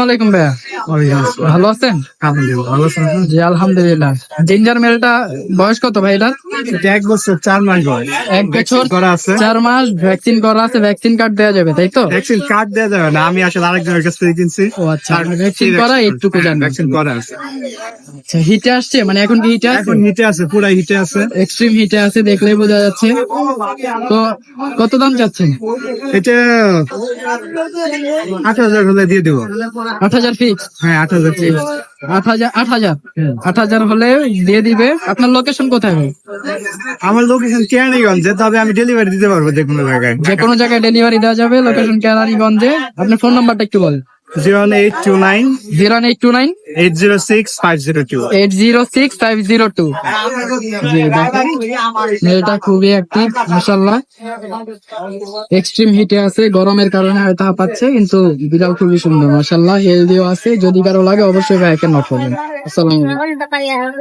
ওয়ালাইকুম ভাইয়া ভালো আছেন? জি আলহামদুলিল্লাহ। জিঞ্জার মেলটা বয়স কত ভাই এটার? এক বছর চার মাস বয়স। এক বছর করা আছে? চার মাস ভ্যাকসিন করা আছে ভ্যাকসিন কার্ড দেওয়া যাবে তাই তো? ভ্যাকসিন কার্ড দেওয়া যাবে না আমি আসলে আরেকজনের কাছ থেকে কিনছি। ও আচ্ছা ভ্যাকসিন করা এইটুকু জানি ভ্যাকসিন করা আছে। আচ্ছা হিটে আসছে? মানে এখন কি হিটে এখন হিটে আছে পুরা হিটে আছে। এক্সট্রিম হিটে আছে দেখলেই বোঝা যাচ্ছে। তো কত দাম চাচ্ছেন? এটা আট হাজার হলে দিয়ে দেবো। আট হাজার ফিক্স হ্যাঁ আট হাজার আট হাজার আট হাজার। আট হাজার হলে দিয়ে দিবে। আপনার লোকেশন কোথায় হবে আমার লোকেশন কেরানীগঞ্জে তবে আমি ডেলিভারি দিতে পারব যে কোনো জায়গায়। যে কোনো জায়গায় ডেলিভারি দেওয়া যাবে লোকেশন কেরানীগঞ্জে। আপনার ফোন নাম্বারটা একটু বলেন। Zero eight two nine zero eight two nine eight zero six five zero two eight zero six five zero two খুবই অ্যাক্টিভ মাসাল্লাহ এক্সট্রিম হিটে আছে গরমের কারণে হয়তো হাঁপাচ্ছে কিন্তু বিড়াল খুবই সুন্দর মাসাল্লাহ হেলদিও আছে যদি কারও লাগে অবশ্যই ভাইকে নক করবেন। আসসালামু আলাইকুম।